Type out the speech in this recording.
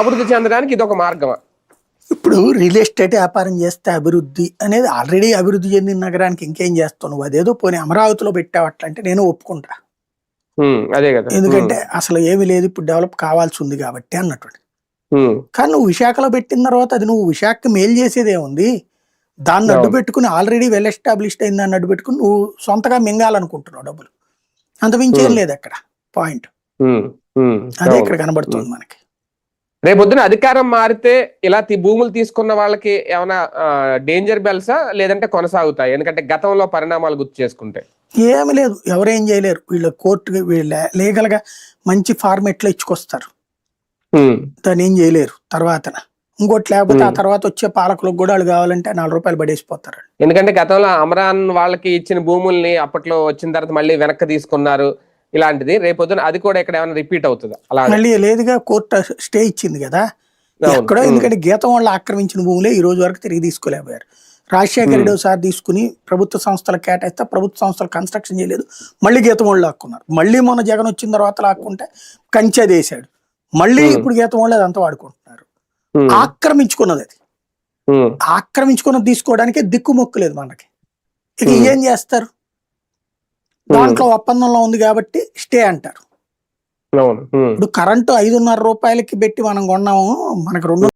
అభివృద్ధి చెందడానికి ఇది ఒక మార్గమా? ఇప్పుడు రియల్ ఎస్టేట్ వ్యాపారం చేస్తే అభివృద్ధి అనేది ఆల్రెడీ అభివృద్ధి చెందిన నగరానికి ఇంకేం చేస్తావు నువ్వు? అదేదో పోనీ అమరావతిలో పెట్టావు అట్లంటే నేను ఒప్పుకుంటా. అదే కదా. ఎందుకంటే అసలు ఏమీ లేదు ఇప్పుడు డెవలప్ కావాల్సి ఉంది కాబట్టి అన్నట్టు. కానీ నువ్వు విశాఖలో పెట్టిన తర్వాత అది నువ్వు విశాఖకి మేలు చేసేది ఏముంది దాన్ని అడ్డు. పెట్టుకుని ఆల్రెడీ వెల్ ఎస్టాబ్లిష్డ్ అయింది దాన్ని అడ్డు పెట్టుకుని నువ్వు సొంతగా మింగాలనుకుంటున్నావు డబ్బులు. అంతమించి ఏం Hmm. లేదు అక్కడ పాయింట్. అదే. ఇక్కడ కనబడుతుంది మనకి. రేపొద్దున అధికారం మారితే ఇలా భూములు తీసుకున్న వాళ్ళకి ఏమైనా డేంజర్ బెల్సా లేదంటే కొనసాగుతాయి? ఎందుకంటే గతంలో పరిణామాలు గుర్తు చేసుకుంటే. ఏమి లేదు. ఎవరేం చేయలేరు. వీళ్ళు కోర్టుకి వీళ్ళ లీగల్గా మంచి ఫార్మెట్లో ఇచ్చుకొస్తారు. దాన్ని ఏం చేయలేరు. తర్వాత ఇంకోటి లేకపోతే ఆ. తర్వాత వచ్చే పాలకులకు కూడా వాళ్ళు కావాలంటే నాలుగు రూపాయలు పడేసిపోతారు ఎందుకంటే గతంలో అమరాన్ వాళ్ళకి ఇచ్చిన భూముల్ని అప్పట్లో వచ్చిన తర్వాత మళ్ళీ వెనక్కి తీసుకున్నారు. ఇలాంటిది. రేపొద్దున అది కూడా ఇక్కడ ఏమైనా రిపీట్ అవుతుందా? అలా మళ్ళీ లేదుగా కోర్టు స్టే ఇచ్చింది కదా. ఎక్కడో. ఎందుకంటే గీతం వాళ్ళు ఆక్రమించిన భూములే ఈ రోజు వరకు తిరిగి తీసుకోలేకపోయారు. రాజశేఖర రెడ్డి ఒకసారి తీసుకుని ప్రభుత్వ సంస్థలకు కేటాయిస్తే ప్రభుత్వ సంస్థలు కన్స్ట్రక్షన్ చేయలేదు. మళ్ళీ గీతం వాళ్ళు లాక్కున్నారు. మళ్ళీ మొన్న జగన్ వచ్చిన తర్వాత లాక్కుంటే కంచె వేసాడు మళ్ళీ. ఇప్పుడు గీతం వాళ్ళు అదంతా వాడుకుంటున్నారు. ఆక్రమించుకున్నది అది. ఆక్రమించుకున్నది తీసుకోవడానికి దిక్కు మొక్కు లేదు మనకి. ఇక. ఏం చేస్తారు? దాంట్లో ఒప్పందంలో ఉంది కాబట్టి స్టే అంటారు. ఇప్పుడు కరెంటు ఐదున్నర రూపాయలకి పెట్టి మనం కొన్నాము మనకు రెండు